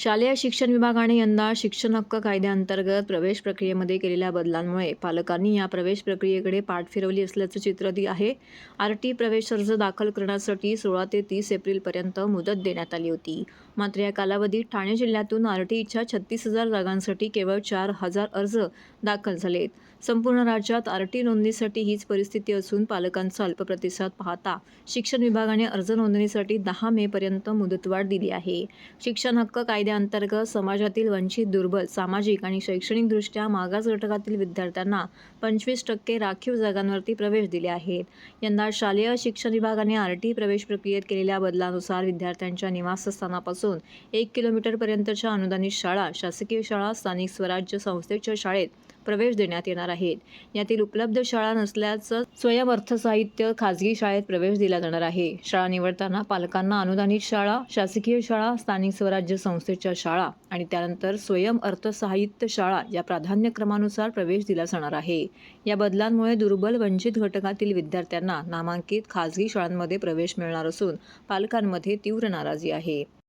शालेय शिक्षण विभागाने यंदा शिक्षण हक्क कायद्याअंतर्गत प्रवेश प्रक्रियेमध्ये केलेल्या बदलांमुळे पालकांनी या प्रवेश प्रक्रियेकडे पाठ फिरवली असल्याचं चित्र दी आहे. आर टी प्रवेश अर्ज दाखल करण्यासाठी सोळा ते तीस एप्रिलपर्यंत मुदत देण्यात आली होती. मात्र या कालावधीत ठाणे जिल्ह्यातून आर टी इच्छा छत्तीस हजार जागांसाठी केवळ चार हजार अर्ज दाखल झालेत. संपूर्ण राज्यात आर टी नोंदणीसाठी हीच परिस्थिती असून पालकांचा अल्प प्रतिसाद पाहता शिक्षण विभागाने अर्ज नोंदणीसाठी दहा मेपर्यंत मुदतवाढ दिली आहे. शिक्षण हक्क कायद्याअंतर्गत समाजातील वंचित दुर्बल सामाजिक आणि शैक्षणिकदृष्ट्या मागास घटकातील विद्यार्थ्यांना पंचवीस टक्के राखीव जागांवरती प्रवेश दिले आहेत. यंदा शालेय शिक्षण विभागाने आर टी प्रवेश प्रक्रियेत केलेल्या बदलानुसार विद्यार्थ्यांच्या निवासस्थानापासून एक किलोमीटरपर्यंतच्या अनुदानित शाळा शासकीय शाळा स्थानिक स्वराज्य संस्थेच्या शाळेत प्रवेश देण्यात येणार आहेत. यातील उपलब्ध शाळा नसल्याचं स्वयंअर्थ अर्थसाहित्य खाजगी शाळेत प्रवेश दिला जाणार आहे. शाळा निवडताना पालकांना अनुदानित शाळा शासकीय शाळा स्थानिक स्वराज्य संस्थेच्या शाळा आणि त्यानंतर स्वयं अर्थसाहित्य शाळा या प्राधान्यक्रमानुसार प्रवेश दिला जाणार आहे. या बदलांमुळे दुर्बल वंचित घटकातील विद्यार्थ्यांना नामांकित खाजगी शाळांमध्ये प्रवेश मिळणार असून पालकांमध्ये तीव्र नाराजी आहे.